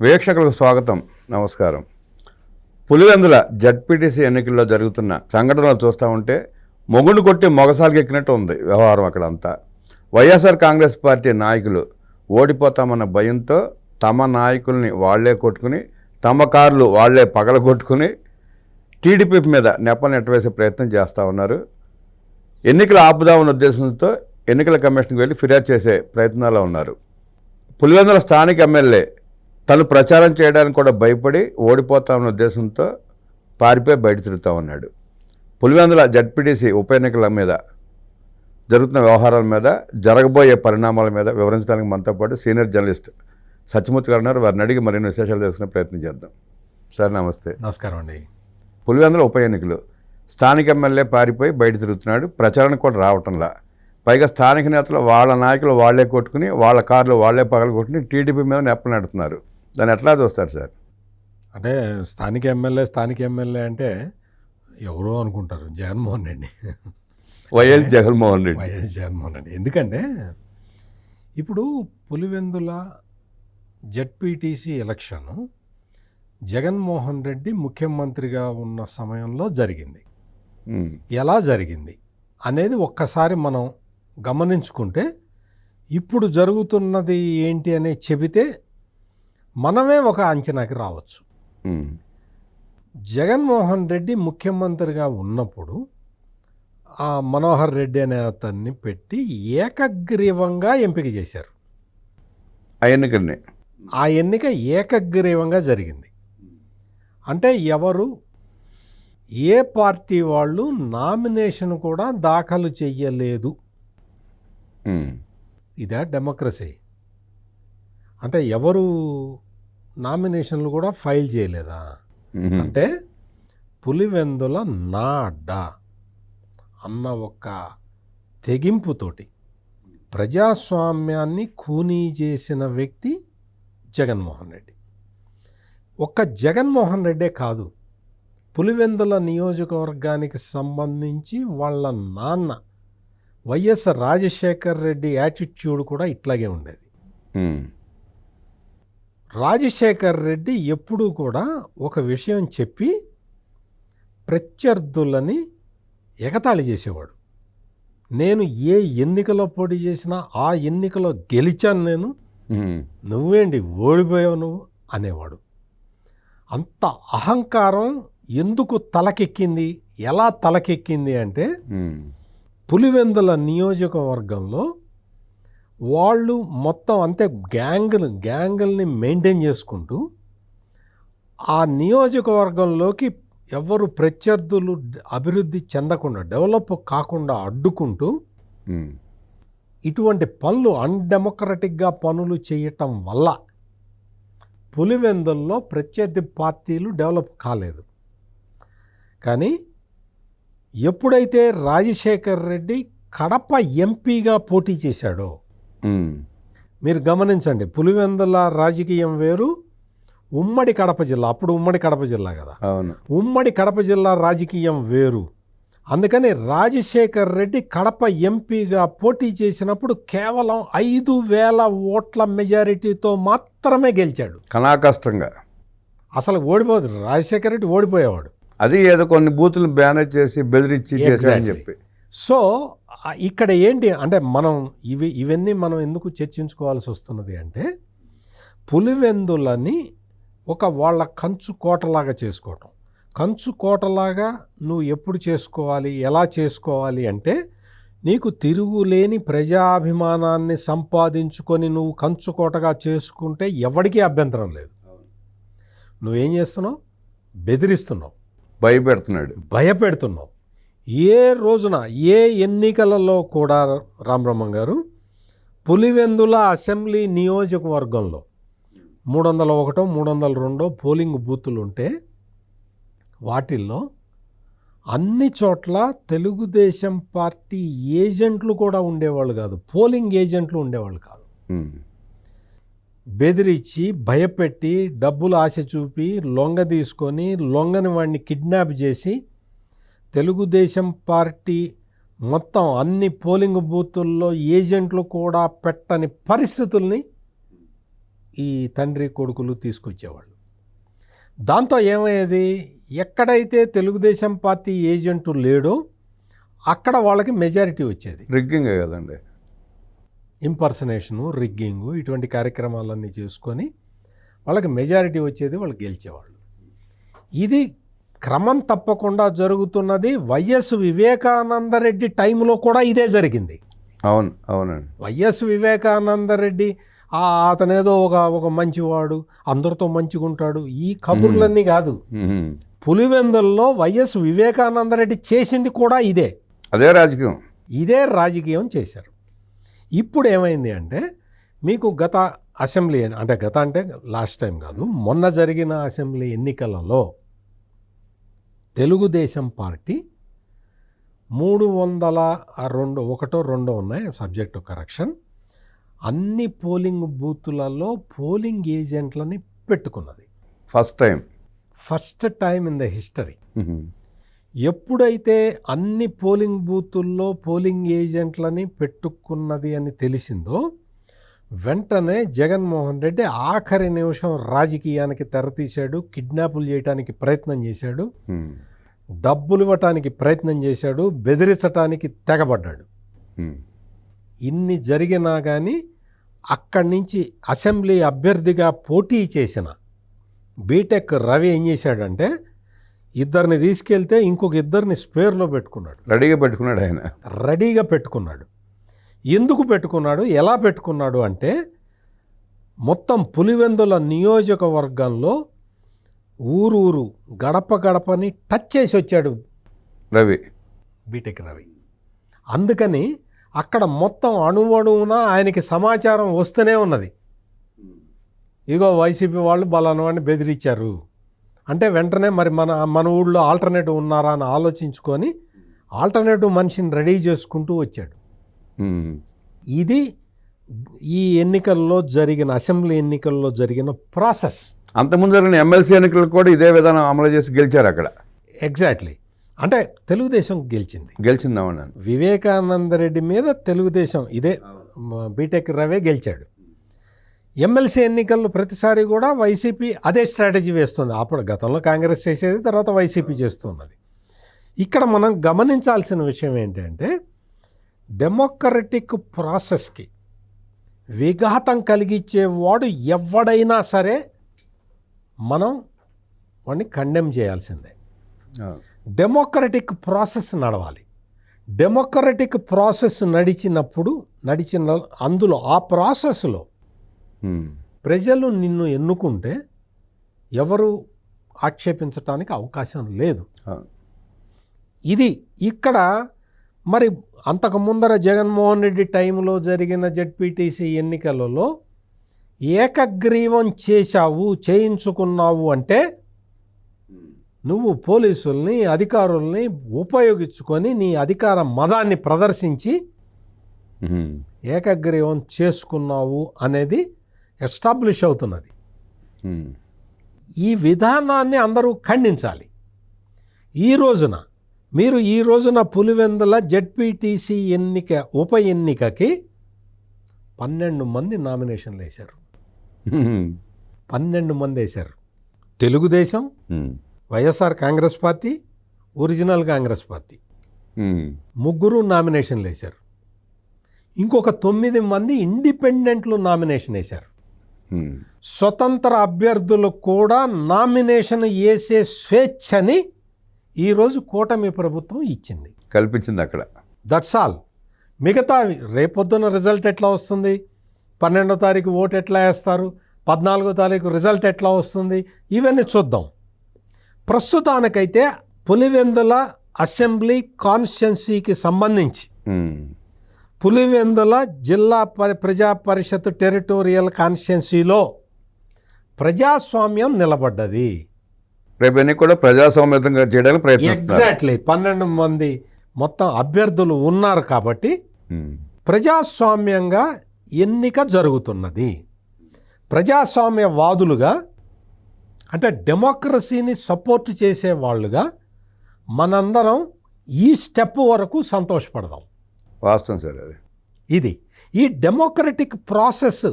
వీక్షకులకు స్వాగతం నమస్కారం. పులివెందుల జడ్పీటీసీ ఎన్నికల్లో జరుగుతున్న సంఘటనలు చూస్తూ ఉంటే మొగుడు కొట్టి మొగసాలకు ఎక్కినట్టు ఉంది వ్యవహారం అక్కడ అంతా వైఎస్ఆర్ కాంగ్రెస్ పార్టీ నాయకులు ఓడిపోతామన్న భయంతో తమ నాయకుల్ని వాళ్ళే కొట్టుకుని తమ కార్లు వాళ్ళే పగలగొట్టుకుని టీడీపీ మీద నెప్పలు నెట్టవేసే ప్రయత్నం చేస్తూ ఉన్నారు. ఎన్నికలు ఆపుదామన్న ఉద్దేశంతో ఎన్నికల కమిషన్కి వెళ్ళి ఫిర్యాదు చేసే ప్రయత్నాల్లో ఉన్నారు. పులివెందుల స్థానిక ఎమ్మెల్యే తను ప్రచారం చేయడానికి కూడా భయపడి ఓడిపోతామన్న ఉద్దేశంతో పారిపోయి బయట తిరుగుతూ ఉన్నాడు. పులివెందుల జడ్పీటీసీ ఉప ఎన్నికల మీద జరుగుతున్న వ్యవహారాల మీద జరగబోయే పరిణామాల మీద వివరించడానికి మనతో పాటు సీనియర్ జర్నలిస్ట్ సత్యమూర్తి గారు ఉన్నారు. వారిని అడిగి మరిన్ని విశేషాలు తెలుసుకునే ప్రయత్నం చేద్దాం. సార్ నమస్తే. నమస్కారం అండి. పులివెందుల ఉప ఎన్నికలు. స్థానిక ఎమ్మెల్యే పారిపోయి బయట తిరుగుతున్నాడు. ప్రచారానికి కూడా రావటంలా. పైగా స్థానిక నేతలు వాళ్ళ నాయకులు వాళ్ళే కొట్టుకుని వాళ్ళ కార్లు వాళ్ళే పగలు కొట్టుకుని టీడీపీ మీద నెప్పలు నెడుతున్నారు. దాన్ని ఎట్లా చూస్తారు సార్? అంటే స్థానిక ఎమ్మెల్యే స్థానిక ఎమ్మెల్యే అంటే ఎవరో అనుకుంటారు జగన్మోహన్ రెడ్డి వైఎస్ జగన్మోహన్ రెడ్డి. వైఎస్ జగన్మోహన్ రెడ్డి. ఎందుకంటే ఇప్పుడు పులివెందుల జడ్పీటీసీ ఎలక్షన్ జగన్మోహన్ రెడ్డి ముఖ్యమంత్రిగా ఉన్న సమయంలో జరిగింది. ఎలా జరిగింది అనేది ఒక్కసారి మనం గమనించుకుంటే ఇప్పుడు జరుగుతున్నది ఏంటి అని చెబితే మనమే ఒక అంచనాకి రావచ్చు. జగన్మోహన్ రెడ్డి ముఖ్యమంత్రిగా ఉన్నప్పుడు ఆ మనోహర్ రెడ్డి అనే అతన్ని పెట్టి ఏకగ్రీవంగా ఎంపిక చేశారు. ఆ ఎన్నికల్ని. ఆ ఎన్నిక ఏకగ్రీవంగా జరిగింది. అంటే ఎవరు? ఏ పార్టీ వాళ్ళు నామినేషన్ కూడా దాఖలు చెయ్యలేదు. ఇదే డెమోక్రసీ. అంటే ఎవరు నామినేషన్లు కూడా ఫైల్ చేయలేదా? అంటే పులివెందుల నా అడ్డా అన్న ఒక తెగింపుతోటి ప్రజాస్వామ్యాన్ని ఖూనీ చేసిన వ్యక్తి జగన్మోహన్ రెడ్డి. ఒక్క జగన్మోహన్ రెడ్డే కాదు పులివెందుల నియోజకవర్గానికి సంబంధించి వాళ్ళ నాన్న వైఎస్ రాజశేఖర్ రెడ్డి యాటిట్యూడ్ కూడా ఇట్లాగే ఉండేది. రాజశేఖర్ రెడ్డి ఎప్పుడూ కూడా ఒక విషయం చెప్పి ప్రత్యర్థులని ఎగతాళి చేసేవాడు. నేను ఏ ఎన్నికలో పోటీ చేసినా ఆ ఎన్నికలో గెలిచాను నేను. నువ్వేంటి ఓడిపోయావు నువ్వు? అనేవాడు. అంత అహంకారం ఎందుకు తలకెక్కింది? ఎలా తలకెక్కింది అంటే పులివెందుల నియోజకవర్గంలో వాళ్ళు మొత్తం అంతే గ్యాంగులు గ్యాంగుల్ని మెయింటైన్ చేసుకుంటూ ఆ నియోజకవర్గంలోకి ఎవరు ప్రత్యర్థులు అభివృద్ధి చెందకుండా డెవలప్ కాకుండా అడ్డుకుంటూ ఇటువంటి పనులు అన్డెమోక్రటిక్గా పనులు చేయటం వల్ల పులివెందుల్లో ప్రత్యర్థి పార్టీలు డెవలప్ కాలేదు. కానీ ఎప్పుడైతే రాజశేఖర్ రెడ్డి కడప ఎంపీగా పోటీ చేశాడో మీరు గమనించండి పులివెందుల రాజకీయం వేరు ఉమ్మడి కడప జిల్లా అప్పుడు ఉమ్మడి కడప జిల్లా కదా. అవును. ఉమ్మడి కడప జిల్లా రాజకీయం వేరు. అందుకని రాజశేఖర్ రెడ్డి కడప ఎంపీగా పోటీ చేసినప్పుడు కేవలం ఐదు వేల ఓట్ల మెజారిటీతో మాత్రమే గెలిచాడు. కనాకష్టంగా అసలు ఓడిపోదు రాజశేఖర్ రెడ్డి ఓడిపోయేవాడు. అది ఏదో కొన్ని బూతులు బ్యానర్ చేసి బెదిరించి చేశారని Exactly. చెప్పి. సో ఇక్కడ ఏంటి అంటే మనం ఇవి ఇవన్నీ మనం ఎందుకు చర్చించుకోవాల్సి వస్తున్నది అంటే పులివెందులని ఒక వాళ్ళ కంచు కోటలాగా చేసుకోవటం. కంచు కోటలాగా నువ్వు ఎప్పుడు చేసుకోవాలి ఎలా చేసుకోవాలి అంటే నీకు తిరుగులేని ప్రజాభిమానాన్ని సంపాదించుకొని నువ్వు కంచు కోటగా చేసుకుంటే ఎవరికీ అభ్యంతరం లేదు. నువ్వేం చేస్తున్నావు? బెదిరిస్తున్నావు. భయపెడుతున్నాడు. భయపెడుతున్నావు. ఏ రోజున ఏ ఎన్నికలలో కూడా రామబ్రహ్మం గారు పులివెందుల అసెంబ్లీ నియోజకవర్గంలో మూడు వందల ఒకటో మూడు వందల రెండో పోలింగ్ బూతులు ఉంటే వాటిల్లో అన్ని చోట్ల తెలుగుదేశం పార్టీ ఏజెంట్లు కూడా ఉండేవాళ్ళు కాదు. పోలింగ్ ఏజెంట్లు ఉండేవాళ్ళు కాదు. బెదిరించి భయపెట్టి డబ్బులు ఆశ చూపి లొంగ తీసుకొని లొంగని వాడిని కిడ్నాప్ చేసి తెలుగుదేశం పార్టీ మొత్తం అన్ని పోలింగ్ బూతుల్లో ఏజెంట్లు కూడా పెట్టని పరిస్థితుల్ని ఈ తండ్రి కొడుకులు తీసుకొచ్చేవాళ్ళు. దాంతో ఏమయ్యేది? ఎక్కడైతే తెలుగుదేశం పార్టీ ఏజెంటు లేడో అక్కడ వాళ్ళకి మెజారిటీ వచ్చేది. రిగ్గింగే కదండి. ఇంపర్సనేషను రిగ్గింగు ఇటువంటి కార్యక్రమాలన్నీ చేసుకొని వాళ్ళకి మెజారిటీ వచ్చేది వాళ్ళు గెలిచేవాళ్ళు. ఇది క్రమం తప్పకుండా జరుగుతున్నది వైఎస్ వివేకానందరెడ్డి టైంలో కూడా ఇదే జరిగింది. అవును అవునండి. వైఎస్ వివేకానందరెడ్డి అతనేదో ఒక ఒక మంచివాడు అందరితో మంచిగా ఉంటాడు ఈ కబుర్లన్నీ కాదు. పులివెందుల్లో వైఎస్ వివేకానందరెడ్డి చేసింది కూడా ఇదే. అదే రాజకీయం. ఇదే రాజకీయం చేశారు. ఇప్పుడు ఏమైంది అంటే మీకు గత అసెంబ్లీ అంటే గత అంటే లాస్ట్ టైం కాదు మొన్న జరిగిన అసెంబ్లీ ఎన్నికలలో తెలుగుదేశం పార్టీ మూడు వందల రెండు ఒకటో రెండో ఉన్నాయి సబ్జెక్టు కరెక్షన్ అన్ని పోలింగ్ బూతులలో పోలింగ్ ఏజెంట్లని పెట్టుకున్నది. First time first time in the history. ఎప్పుడైతే అన్ని పోలింగ్ బూతుల్లో పోలింగ్ ఏజెంట్లని పెట్టుకున్నది అని తెలిసిందో వెంటనే జగన్మోహన్ రెడ్డి ఆఖరి నిమిషం రాజకీయానికి తెరతీశాడు కిడ్నాపులు చేయడానికి ప్రయత్నం చేశాడు. ఉమ్. డబ్బులు ఇవ్వటానికి ప్రయత్నం చేశాడు బెదిరించటానికి తెగబడ్డాడు. ఇన్ని జరిగినా కానీ అక్కడి నుంచి అసెంబ్లీ అభ్యర్థిగా పోటీ చేసిన బీటెక్ రవి ఏం చేశాడంటే ఇద్దరిని తీసుకెళ్తే ఇంకొక ఇద్దరిని స్పేర్లో పెట్టుకున్నాడు. రెడీగా పెట్టుకున్నాడు ఆయన. రెడీగా పెట్టుకున్నాడు. ఎందుకు పెట్టుకున్నాడు? ఎలా పెట్టుకున్నాడు అంటే మొత్తం పులివెందుల నియోజకవర్గంలో ఊరూరు గడప గడపని టచ్ చేసి వచ్చాడు. రవి. బీటెక్ రవి. అందుకని అక్కడ మొత్తం అణువణువున ఆయనకి సమాచారం వస్తూనే ఉన్నది. ఇగో వైసీపీ వాళ్ళు బలాను వాడిని బెదిరించారు. అంటే వెంటనే మరి మన మన ఊళ్ళో ఆల్టర్నేటివ్ ఉన్నారా అని ఆలోచించుకొని ఆల్టర్నేటివ్ మనిషిని రెడీ చేసుకుంటూ వచ్చాడు. ఇది ఈ ఎన్నికల్లో జరిగిన అసెంబ్లీ ఎన్నికల్లో జరిగిన ప్రాసెస్. అంతకుముందు జరిగిన ఎమ్మెల్సీ ఎన్నికలు కూడా ఇదే విధానం అమలు చేసి గెలిచారు అక్కడ. ఎగ్జాక్ట్లీ అంటే తెలుగుదేశం గెలిచింది. గెలిచిందామని వివేకానంద రెడ్డి మీద తెలుగుదేశం ఇదే బీటెక్ రవే గెలిచాడు. ఎమ్మెల్సీ ఎన్నికల్లో ప్రతిసారి కూడా వైసీపీ అదే స్ట్రాటజీ వేస్తుంది. అప్పుడు గతంలో కాంగ్రెస్ చేసేది తర్వాత వైసీపీ చేస్తున్నది. ఇక్కడ మనం గమనించాల్సిన విషయం ఏంటంటే డెమోక్రటిక్ ప్రాసెస్కి విఘాతం కలిగించేవాడు ఎవడైనా సరే మనం వాడిని కండెమ్ చేయాల్సిందే. డెమోక్రటిక్ ప్రాసెస్ నడవాలి. డెమోక్రటిక్ ప్రాసెస్ నడిచినప్పుడు నడిచిన అందులో ఆ ప్రాసెస్లో ప్రజలు నిన్ను ఎన్నుకుంటే ఎవరు ఆక్షేపించటానికి అవకాశం లేదు. ఇది ఇక్కడ మరి అంతకు ముందర జగన్మోహన్ రెడ్డి టైంలో జరిగిన జడ్పీటీసీ ఎన్నికలలో ఏకగ్రీవం చేశావు చేయించుకున్నావు అంటే నువ్వు పోలీసుల్ని అధికారుల్ని ఉపయోగించుకొని నీ అధికార మదాన్ని ప్రదర్శించి ఏకగ్రీవం చేసుకున్నావు అనేది ఎస్టాబ్లిష్ అవుతున్నది. ఈ విధానాన్ని అందరూ ఖండించాలి. ఈ రోజున మీరు ఈ రోజున పులివెందుల జడ్పీటీసీ ఎన్నిక ఉప ఎన్నికకి పన్నెండు మంది నామినేషన్లు వేశారు. పన్నెండు మంది వేశారు. Telugu Desam YSR Congress party original Congress party. ముగ్గురు నామినేషన్లు వేశారు. ఇంకొక తొమ్మిది మంది ఇండిపెండెంట్లు నామినేషన్ వేశారు. స్వతంత్ర అభ్యర్థులు కూడా నామినేషన్ వేసే స్వేచ్ఛని ఈరోజు కూటమి ప్రభుత్వం ఇచ్చింది. కల్పించింది అక్కడ. దట్స్ ఆల్ మిగతా రేపొద్దున రిజల్ట్ ఎట్లా వస్తుంది? పన్నెండో తారీఖు ఓటు ఎట్లా వేస్తారు? పద్నాలుగో తారీఖు రిజల్ట్ ఎట్లా వస్తుంది? ఇవన్నీ చూద్దాం. ప్రస్తుతానికైతే పులివెందుల అసెంబ్లీ కాన్స్టిట్యున్సీకి సంబంధించి పులివెందుల జిల్లా పరి ప్రజా పరిషత్ టెరిటోరియల్ కాన్స్టిట్యున్సీలో ప్రజాస్వామ్యం నిలబడ్డది. రేపు ఎన్ని కూడా ప్రజాస్వామ్యంగా చేయడానికి ప్రయత్నిస్తున్నారు. ఎగ్జాక్ట్లీ పన్నెండు మంది మొత్తం అభ్యర్థులు ఉన్నారు కాబట్టి. ప్రజాస్వామ్యంగా ఎన్నిక జరుగుతున్నది. ప్రజాస్వామ్యవాదులుగా అంటే డెమోక్రసీని సపోర్ట్ చేసే వాళ్ళుగా మనందరం ఈ స్టెప్ వరకు సంతోషపడదాం. వాస్తవం సార్ అది. ఇది. ఈ డెమోక్రటిక్ ప్రాసెస్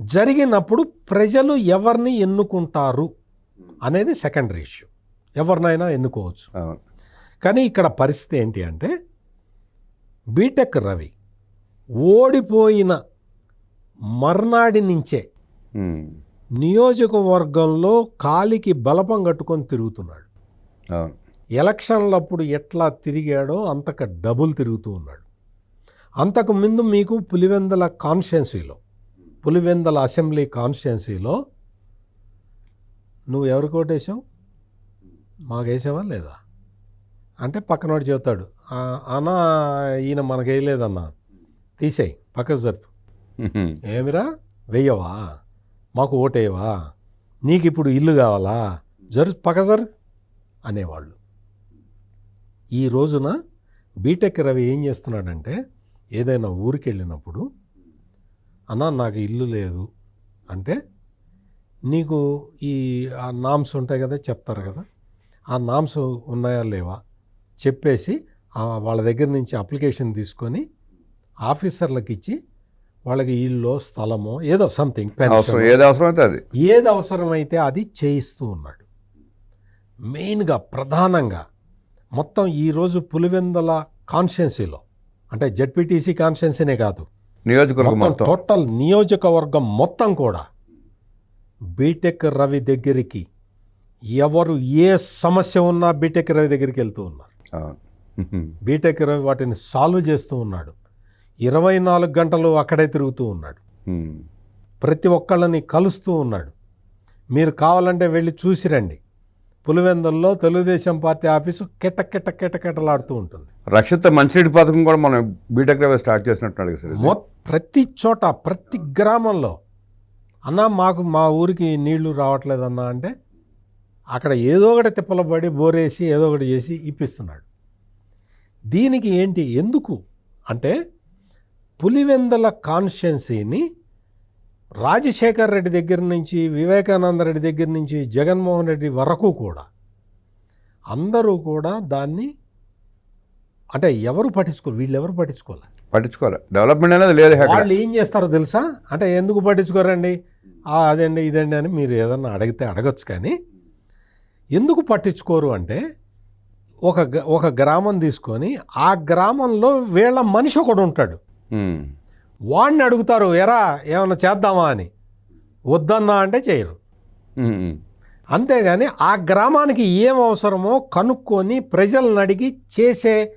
జరిగినప్పుడు ప్రజలు ఎవరిని ఎన్నుకుంటారు అనేది సెకండరీ ఇష్యూ. ఎవరినైనా ఎన్నుకోవచ్చు. కానీ ఇక్కడ పరిస్థితి ఏంటి అంటే బీటెక్ రవి ఓడిపోయిన మర్నాడి నుంచే. నియోజకవర్గంలో కాలికి బలపం కట్టుకొని తిరుగుతున్నాడు. ఎలక్షన్లప్పుడు ఎట్లా తిరిగాడో అంతక డబుల్ తిరుగుతూ ఉన్నాడు. అంతకు ముందు మీకు పులివెందల కాన్స్టిట్యున్సీలో పులివెందల అసెంబ్లీ కాన్స్టిట్యున్సీలో నువ్వు ఎవరికి ఓటేసావు మాకు వేసావా లేదా? అంటే పక్కనోడు చెబుతాడు "ఆ, అన్నా ఈయన మనకు వేయలేదన్నా తీసేయి పక్కకు జరుపు. ఏమిరా? వెయ్యవా? మాకు ఓటేవా నీకు ఇప్పుడు ఇల్లు కావాలా? జరు పక్క జరు అనేవాళ్ళు. ఈ రోజున బీటెక్ రవి ఏం చేస్తున్నాడంటే ఏదైనా ఊరికి వెళ్ళినప్పుడు అన్న నాకు ఇల్లు లేదు. అంటే నీకు ఈ ఆ నామ్స్ ఉంటాయి కదా చెప్తారు కదా ఆ నామ్స్ ఉన్నాయా లేవా? చెప్పేసి వాళ్ళ దగ్గర నుంచి అప్లికేషన్ తీసుకొని ఆఫీసర్లకు ఇచ్చి వాళ్ళకి ఇల్లు స్థలమో ఏదో సంథింగ్ అవసరం ఏది అవసరమైతే అది. ఏది అవసరమైతే అది చేయిస్తూ ఉన్నాడు. మెయిన్గా ప్రధానంగా మొత్తం ఈరోజు పులివెందల కాన్స్టిట్యున్సీలో అంటే జడ్పీటీసీ కాన్స్టిట్యున్సీనే కాదు నియోజకవర్గం టోటల్ నియోజకవర్గం మొత్తం కూడా బీటెక్ రవి దగ్గరికి ఎవరు ఏ సమస్య ఉన్నా బీటెక్ రవి దగ్గరికి వెళ్తూ ఉన్నారు. బీటెక్ రవి వాటిని సాల్వ్ చేస్తూ ఉన్నాడు. ఇరవై నాలుగు గంటలు అక్కడే తిరుగుతూ ఉన్నాడు. ప్రతి ఒక్కళ్ళని కలుస్తూ ఉన్నాడు. మీరు కావాలంటే వెళ్ళి చూసి రండి. పులివెందుల్లో తెలుగుదేశం పార్టీ ఆఫీసు కెట్ట కెట్ట కెట్టలాడుతూ ఉంటుంది. రక్షిత మంచినీటి పథకం కూడా మనం బీటెక్ రేవే స్టార్ట్ చేసినట్టున్నాడు కదా సార్. మొ ప్రతి చోట ప్రతి గ్రామంలో అన్నా మాకు మా ఊరికి నీళ్ళు రావట్లేదన్నా అంటే అక్కడ ఏదో ఒకటి తిప్పలబడి బోరేసి ఏదో ఒకటి చేసి ఇప్పిస్తున్నాడు. దీనికి ఏంటి ఎందుకు? అంటే పులివెందల కాన్స్టిట్యున్సీని రాజశేఖర్ రెడ్డి దగ్గర నుంచి వివేకానంద రెడ్డి దగ్గర నుంచి జగన్మోహన్ రెడ్డి వరకు కూడా అందరూ కూడా దాన్ని అంటే ఎవరు పట్టించుకోరు వీళ్ళు ఎవరు పట్టించుకోవాలి పట్టించుకోవాలి డెవలప్మెంట్ అనేది లేదు వాళ్ళు ఏం చేస్తారో తెలుసా? అంటే ఎందుకు పట్టించుకోరండి? "ఆ, అదండి ఇదండి అని మీరు ఏదన్నా అడిగితే అడగచ్చు కానీ ఎందుకు పట్టించుకోరు అంటే ఒక ఒక గ్రామం తీసుకొని ఆ గ్రామంలో వీళ్ళ మనిషి ఒకడు ఉంటాడు. వాడిని అడుగుతారు ఎరా ఏమన్నా చేద్దామా? అని. వద్దన్నా అంటే చేయరు. అంతేగాని ఆ గ్రామానికి ఏం అవసరమో కనుక్కొని ప్రజలను అడిగి చేసే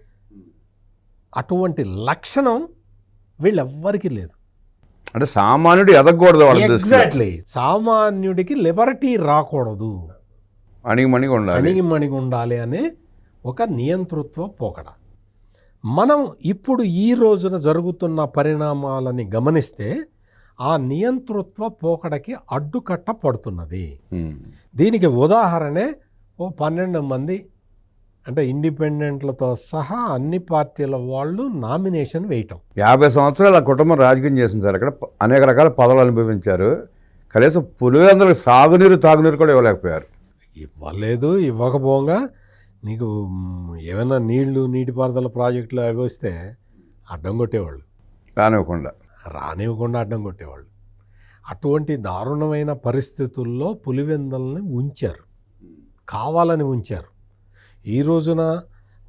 అటువంటి లక్షణం వీళ్ళెవ్వరికీ లేదు. అంటే సామాన్యుడు ఎదగకూడదు వాళ్ళ ఎగ్జాక్ట్లీ. సామాన్యుడికి లిబర్టీ రాకూడదు. అణిగి మణిగి ఉండాలి. అణిగి మణిగి ఉండాలి అనే ఒక నియంతృత్వ పోకడ. మనం ఇప్పుడు ఈ రోజున జరుగుతున్న పరిణామాలని గమనిస్తే ఆ నియంతృత్వ పోకడకి అడ్డుకట్ట పడుతున్నది. దీనికి ఉదాహరణే ఓ పన్నెండు మంది అంటే ఇండిపెండెంట్లతో సహా అన్ని పార్టీల వాళ్ళు నామినేషన్ వేయటం. యాభై సంవత్సరాలు ఆ కుటుంబం రాజకీయం చేసింది సార్. అక్కడ అనేక రకాల పదవులు అనుభవించారు. కనీసం పులివెందులకు సాగునీరు తాగునీరు కూడా ఇవ్వలేకపోయారు. ఇవ్వలేదు ఇవ్వకపోగా నీకు ఏమైనా నీళ్ళు నీటిపారుదల ప్రాజెక్టులు అవి వస్తే అడ్డం కొట్టేవాళ్ళు. రానివ్వకుండా. రానివ్వకుండా అడ్డం కొట్టేవాళ్ళు. అటువంటి దారుణమైన పరిస్థితుల్లో పులివెందల్ని ఉంచారు. కావాలని ఉంచారు. ఈ రోజున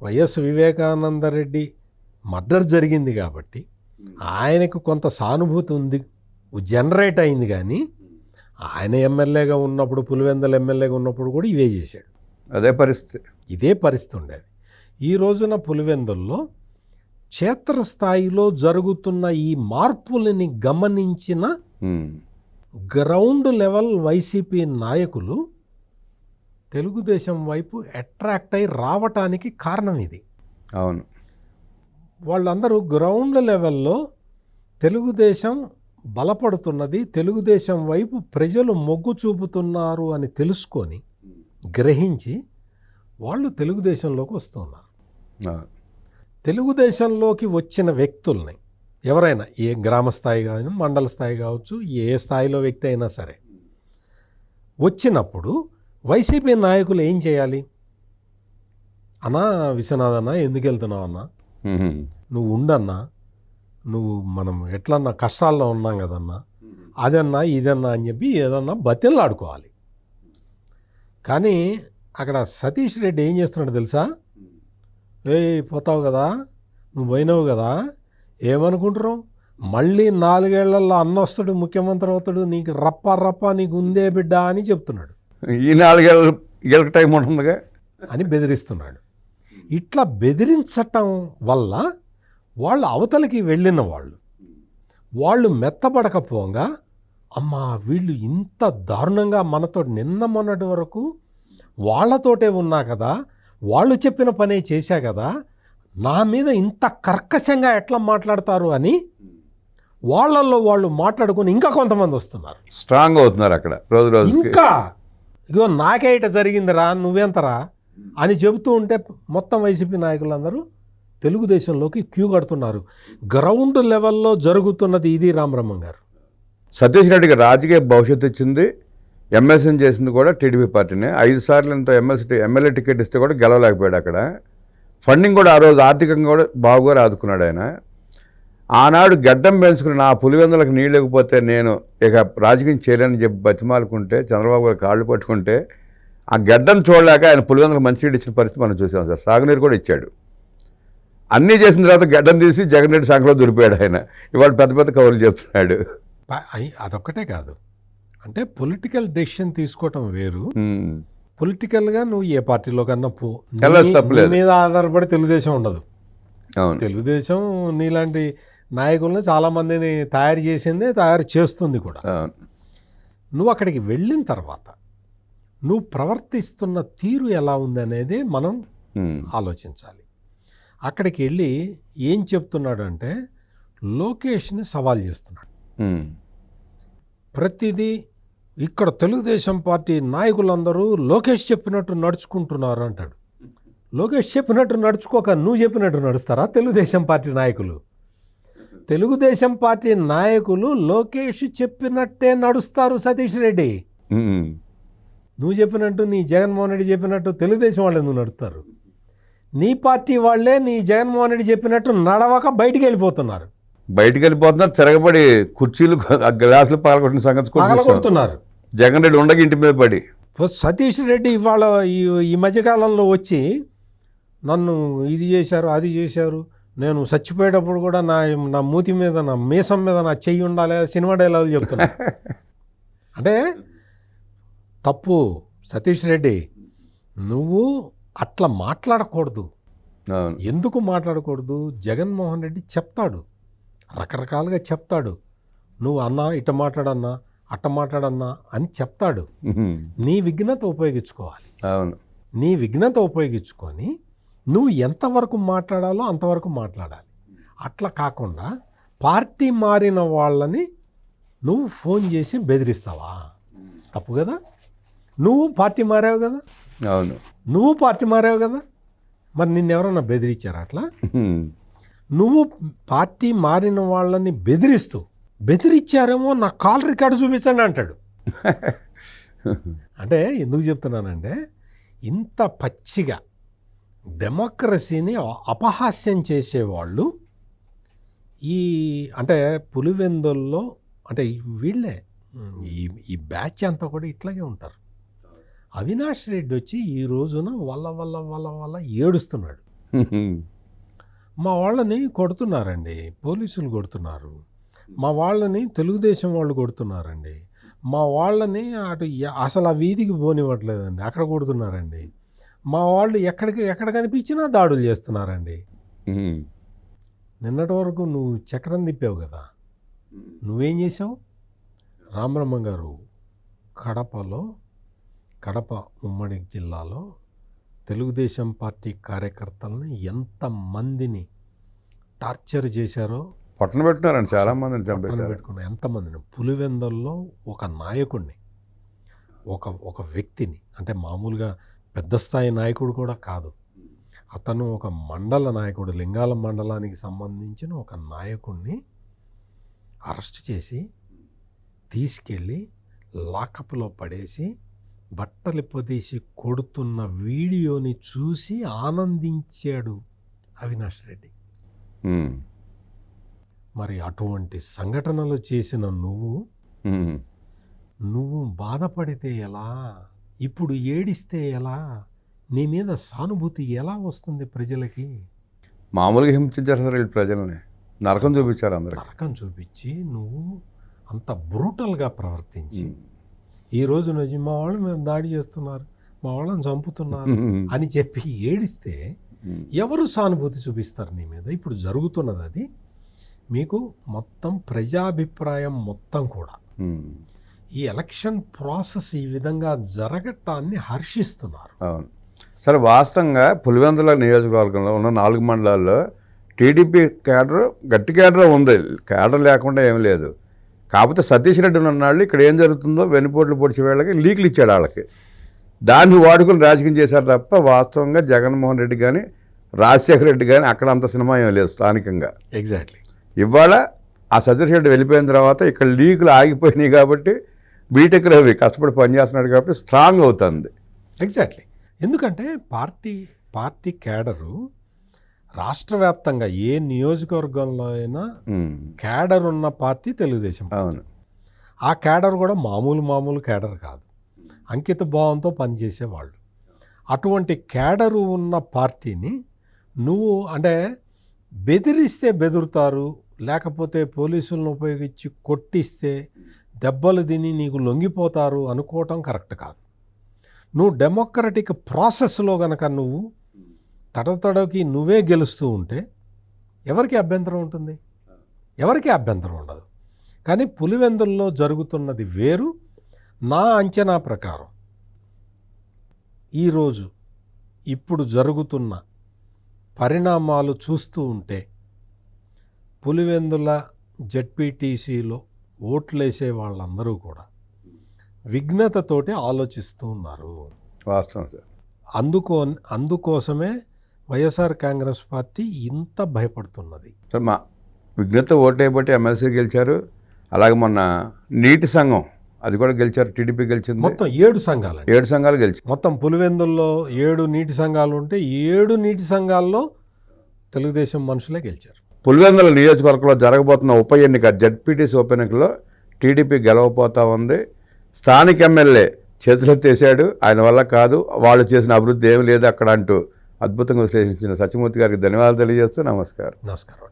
వైఎస్ వివేకానంద రెడ్డి మర్డర్ జరిగింది కాబట్టి ఆయనకు కొంత సానుభూతి ఉంది. జనరేట్ అయింది కానీ ఆయన ఎమ్మెల్యేగా ఉన్నప్పుడు పులివెందల ఎమ్మెల్యేగా ఉన్నప్పుడు కూడా ఇవే చేశాడు. అదే పరిస్థితి. ఇదే పరిస్థితి ఉండేది. ఈ రోజున పులివెందుల్లో క్షేత్రస్థాయిలో జరుగుతున్న ఈ మార్పులని గమనించిన. గ్రౌండ్ లెవెల్ వైసీపీ నాయకులు తెలుగుదేశం వైపు అట్రాక్ట్ అయి రావటానికి కారణం ఇది. అవును. వాళ్ళందరూ గ్రౌండ్ లెవెల్లో తెలుగుదేశం బలపడుతున్నది తెలుగుదేశం వైపు ప్రజలు మొగ్గు చూపుతున్నారు అని తెలుసుకొని గ్రహించి వాళ్ళు తెలుగుదేశంలోకి వస్తున్నారు. తెలుగుదేశంలోకి వచ్చిన వ్యక్తుల్ని ఎవరైనా ఏ గ్రామ స్థాయి కానీ మండల స్థాయి కావచ్చు ఏ స్థాయిలో వ్యక్తి అయినా సరే వచ్చినప్పుడు వైసీపీ నాయకులు ఏం చేయాలి? అన్నా విశ్వనాథ్ అన్న ఎందుకు వెళ్తున్నావు అన్నా. నువ్వు ఉండన్నా నువ్వు మనం ఎట్లన్నా కష్టాల్లో ఉన్నాం కదన్నా అదన్నా ఇదన్నా అని చెప్పి ఏదన్నా బతిల్లు ఆడుకోవాలి కానీ అక్కడ సతీష్ రెడ్డి ఏం చేస్తున్నాడు తెలుసా? ఏ పోతావు కదా నువ్వు పోయినావు కదా ఏమనుకుంటున్నావు? మళ్ళీ నాలుగేళ్ళలో అన్న వస్తాడు ముఖ్యమంత్రి అవుతాడు నీకు రప్ప రప్ప నీకు ఉందే బిడ్డ అని చెప్తున్నాడు. ఈ నాలుగేళ్ళ ఏళ్ళకి టైం ఉంటుందిగా? అని బెదిరిస్తున్నాడు. ఇట్లా బెదిరించటం వల్ల వాళ్ళు అవతలికి వెళ్ళిన వాళ్ళు వాళ్ళు మెత్తబడకపోగా అమ్మా వీళ్ళు ఇంత దారుణంగా మనతో నిన్న మొన్నటి వరకు వాళ్ళతోటే ఉన్నా కదా వాళ్ళు చెప్పిన పనే చేశా కదా నా మీద ఇంత కర్కశంగా ఎట్లా మాట్లాడతారు అని వాళ్ళల్లో వాళ్ళు మాట్లాడుకుని ఇంకా కొంతమంది వస్తున్నారు. స్ట్రాంగ్ అవుతున్నారు అక్కడ రోజు రోజుకి. ఇంకా ఇగో నాకే ఇట జరిగిందిరా నువ్వెంతరా అని చెబుతూ ఉంటే మొత్తం వైసీపీ నాయకులందరూ తెలుగుదేశంలోకి క్యూ కడుతున్నారు. గ్రౌండ్ లెవెల్లో జరుగుతున్నది ఇది రామబ్రహ్మం గారు. సతీష్ రెడ్డికి రాజకీయ భవిష్యత్తు ఇచ్చింది ఎంఎస్ఎన్ చేసింది కూడా టీడీపీ పార్టీనే. ఐదు సార్లు ఎంతో ఎంఎస్ ఎమ్మెల్యే టికెట్ ఇస్తే కూడా గెలవలేకపోయాడు అక్కడ. ఫండింగ్ కూడా ఆ రోజు ఆర్థికంగా కూడా బాగుగా ఆదుకున్నాడు ఆయన. ఆనాడు గడ్డం పెంచుకుని నా పులివెందులకు నీళ్ళు లేకపోతే నేను ఇక రాజకీయం చేయలేని చెప్పి బతిమాలుకుంటే చంద్రబాబు గారు కాళ్ళు పట్టుకుంటే ఆ గడ్డం చూడలేక ఆయన పులివెందులకు మంచి నీళ్ళు ఇచ్చిన పరిస్థితి మనం చూసాం సార్. సాగునీరు కూడా ఇచ్చాడు. అన్నీ చేసిన తర్వాత గడ్డం తీసి జగన్ రెడ్డి సంఖలో దొరిపాడు ఆయన. ఇవాళ పెద్ద పెద్ద కవులు చెప్తున్నాడు. అదొక్కటే కాదు. అంటే పొలిటికల్ డెసిషన్ తీసుకోవటం వేరు. పొలిటికల్గా నువ్వు ఏ పార్టీలో కన్నా పో మీద ఆధారపడి తెలుగుదేశం ఉండదు. తెలుగుదేశం నీలాంటి నాయకులను చాలామందిని తయారు చేసిందే తయారు చేస్తుంది కూడా. నువ్వు అక్కడికి వెళ్ళిన తర్వాత నువ్వు ప్రవర్తిస్తున్న తీరు ఎలా ఉంది అనేది మనం. ఆలోచించాలి. అక్కడికి వెళ్ళి ఏం చెప్తున్నాడు అంటే లోకేష్ని సవాల్ చేస్తున్నాడు. ప్రతిదీ ఇక్కడ తెలుగుదేశం పార్టీ నాయకులందరూ లోకేష్ చెప్పినట్టు నడుచుకుంటున్నారు అంటాడు. లోకేష్ చెప్పినట్టు నడుచుకోక నువ్వు చెప్పినట్టు నడుస్తారా తెలుగుదేశం పార్టీ నాయకులు? తెలుగుదేశం పార్టీ నాయకులు లోకేష్ చెప్పినట్టే నడుస్తారు సతీష్ రెడ్డి. నువ్వు చెప్పినట్టు నీ జగన్మోహన్ రెడ్డి చెప్పినట్టు తెలుగుదేశం వాళ్ళే నువ్వు నడుస్తారు నీ పార్టీ వాళ్ళే నీ జగన్మోహన్ రెడ్డి చెప్పినట్టు నడవక బయటికి వెళ్ళిపోతున్నారు. బయటికి వెళ్ళిపోతున్నారు తిరగబడి కుర్చీలు గ్లాసులు పగలగొట్టిన సంగతి కూడా చూసాం. పగలగొడుతున్నారు. జగన్ రెడ్డి ఉండగా ఇంటి మీద పడి. సతీష్ రెడ్డి ఇవాళ ఈ ఈ మధ్యకాలంలో వచ్చి నన్ను ఇది చేశారు అది చేశారు. నేను చచ్చిపోయేటప్పుడు కూడా నా నా మూతి మీద నా మీసం మీద నా చెయ్యి ఉండాలి సినిమా డైలాగులు చెప్తున్నా. అంటే తప్పు సతీష్ రెడ్డి. నువ్వు అట్లా మాట్లాడకూడదు. ఎందుకు మాట్లాడకూడదు? జగన్మోహన్ రెడ్డి చెప్తాడు. రకరకాలుగా చెప్తాడు. నువ్వు అన్నా ఇట్ట మాట్లాడన్నా అట్ట మాట్లాడన్నా అని చెప్తాడు. నీ విఘ్నత ఉపయోగించుకోవాలి. అవును. నీ విఘ్నత ఉపయోగించుకొని నువ్వు ఎంతవరకు మాట్లాడాలో అంతవరకు మాట్లాడాలి. అట్లా కాకుండా పార్టీ మారిన వాళ్ళని నువ్వు ఫోన్ చేసి బెదిరిస్తావా? తప్పు కదా. నువ్వు పార్టీ మారావు కదా. అవును. నువ్వు పార్టీ మారావు కదా. మరి నిన్నెవరన్నా బెదిరించారా అట్లా. నువ్వు పార్టీ మారిన వాళ్ళని బెదిరిస్తూ బెదిరించారేమో నా కాల్ రికార్డు చూపించండి అంటాడు అంటే ఎందుకు చెప్తున్నానంటే ఇంత పచ్చిగా డెమోక్రసీని అపహాస్యం చేసేవాళ్ళు ఈ అంటే పులివెందుల్లో అంటే వీళ్ళే ఈ ఈ బ్యాచ్ అంతా కూడా ఇట్లాగే ఉంటారు అవినాష్ రెడ్డి వచ్చి ఈ రోజున వల్ల వల్ల వల్ల వల్ల ఏడుస్తున్నాడు. మా వాళ్ళని కొడుతున్నారండి. పోలీసులు కొడుతున్నారు. మా వాళ్ళని తెలుగుదేశం వాళ్ళు కొడుతున్నారండి. మా వాళ్ళని అటు అసలు ఆ వీధికి పోనివ్వట్లేదండి. అక్కడ కొడుతున్నారండి. మా వాళ్ళు ఎక్కడికి ఎక్కడ కనిపించినా దాడులు చేస్తున్నారండి. నిన్నటి వరకు నువ్వు చక్రం తిప్పావు కదా. నువ్వేం చేసావు రామబ్రహ్మ గారు కడపలో కడప ఉమ్మడి జిల్లాలో తెలుగుదేశం పార్టీ కార్యకర్తలని ఎంతమందిని టార్చర్ చేశారో పట్టణ పెట్టినారండి చాలా మందిని పక్కన చంపేశారు. పెట్టుకున్న ఎంతమందిని? పులివెందుల్లో ఒక నాయకుడిని ఒక ఒక వ్యక్తిని అంటే మామూలుగా పెద్ద స్థాయి నాయకుడు కూడా కాదు. అతను ఒక మండల నాయకుడు లింగాల మండలానికి సంబంధించిన ఒక నాయకుడిని అరెస్ట్ చేసి తీసుకెళ్ళి లాకప్లో పడేసి బట్టలు పొదీసి కొడుతున్న వీడియోని చూసి ఆనందించాడు అవినాష్ రెడ్డి. మరి అటువంటి సంఘటనలు చేసిన నువ్వు. నువ్వు బాధపడితే ఎలా? ఇప్పుడు ఏడిస్తే ఎలా? నీ మీద సానుభూతి ఎలా వస్తుంది ప్రజలకి? మామూలుగా హింసించారు సార్ వీళ్ళు ప్రజల్ని. నరకం చూపించారు అందరికి. నరకం చూపించి నువ్వు అంత బ్రూటల్గా ప్రవర్తించి ఈరోజు నుంచి మా వాళ్ళ మీద దాడి చేస్తున్నారు మా వాళ్ళని చంపుతున్నారు అని చెప్పి ఏడిస్తే ఎవరు సానుభూతి చూపిస్తారు నీ మీద? ఇప్పుడు జరుగుతున్నది అది. మీకు మొత్తం ప్రజాభిప్రాయం మొత్తం కూడా. ఈ ఎలక్షన్ ప్రాసెస్ ఈ విధంగా జరగటాన్ని హర్షిస్తున్నారు. అవును. సరే వాస్తవంగా పులివెందుల నియోజకవర్గంలో ఉన్న నాలుగు మండలాల్లో టీడీపీ క్యాడర్ గట్టి క్యాడర్ ఉంది. క్యాడర్ లేకుండా ఏం లేదు. కాకపోతే సతీష్ రెడ్డి ఉన్నాళ్ళు ఇక్కడ ఏం జరుగుతుందో వెనుపోట్లు పొడిచే వాళ్ళకి లీకులు ఇచ్చాడు వాళ్ళకి. దాన్ని వాడుకుని రాజకీయం చేశారు తప్ప వాస్తవంగా జగన్మోహన్ రెడ్డి కానీ రాజశేఖర రెడ్డి కానీ అక్కడ అంత సినిమా ఏం లేదు స్థానికంగా. ఎగ్జాక్ట్లీ ఇవాళ ఆ సతీష్ రెడ్డి వెళ్ళిపోయిన తర్వాత ఇక్కడ లీకులు ఆగిపోయినాయి కాబట్టి బీటెక్ రవి కష్టపడి పనిచేస్తున్నాడు కాబట్టి స్ట్రాంగ్ అవుతుంది. ఎగ్జాక్ట్లీ ఎందుకంటే పార్టీ పార్టీ క్యాడరు రాష్ట్ర వ్యాప్తంగా ఏ నియోజకవర్గంలో అయినా క్యాడర్ ఉన్న పార్టీ తెలుగుదేశం అవును. ఆ క్యాడర్ కూడా మామూలు మామూలు క్యాడర్ కాదు. అంకిత భావంతో పనిచేసేవాళ్ళు అటువంటి క్యాడరు ఉన్న పార్టీని నువ్వు అంటే బెదిరిస్తే బెదురుతారు లేకపోతే పోలీసులను ఉపయోగించి కొట్టిస్తే దెబ్బలు తిని నీకు లొంగిపోతారు అనుకోవటం కరెక్ట్ కాదు. నువ్వు డెమోక్రటిక్ ప్రాసెస్లో గనక నువ్వు తడతడకి నువ్వే గెలుస్తూ ఉంటే ఎవరికి అభ్యంతరం ఉంటుంది? ఎవరికి అభ్యంతరం ఉండదు. కానీ పులివెందుల్లో జరుగుతున్నది వేరు నా అంచనా ప్రకారం. ఈరోజు ఇప్పుడు జరుగుతున్న పరిణామాలు చూస్తూ ఉంటే పులివెందుల జడ్పీటీసీలో ఓట్లేసే వాళ్ళందరూ కూడా విఘ్నతతోటి ఆలోచిస్తూ ఉన్నారు. వాస్తవం సార్. అందుకో అందుకోసమే వైఎస్ఆర్ కాంగ్రెస్ పార్టీ ఇంత భయపడుతున్నది. మా విఘ్నత ఓటేయబట్టి ఎమ్మెల్సీ గెలిచారు. అలాగే మొన్న నీటి సంఘం అది కూడా గెలిచారు టీడీపీ గెలిచింది. మొత్తం ఏడు సంఘాలండి. ఏడు సంఘాలు గెలిచారు మొత్తం పులివెందుల్లో ఏడు నీటి సంఘాలు ఉంటే ఏడు నీటి సంఘాల్లో తెలుగుదేశం మనుషులే గెలిచారు. పులివెందుల నియోజకవర్గంలో జరగబోతున్న ఉప ఎన్నిక జడ్పీటీసీ ఉప ఎన్నికలో టీడీపీ గెలవబోతా ఉంది. స్థానిక ఎమ్మెల్యే చేతులెత్తేసాడు ఆయన వల్ల కాదు. వాళ్ళు చేసిన అభివృద్ధి ఏం లేదు అక్కడ అంటూ అద్భుతంగా విశ్లేషించిన సత్యమూర్తి గారికి ధన్యవాదాలు తెలియజేస్తూ నమస్కారం. నమస్కారం.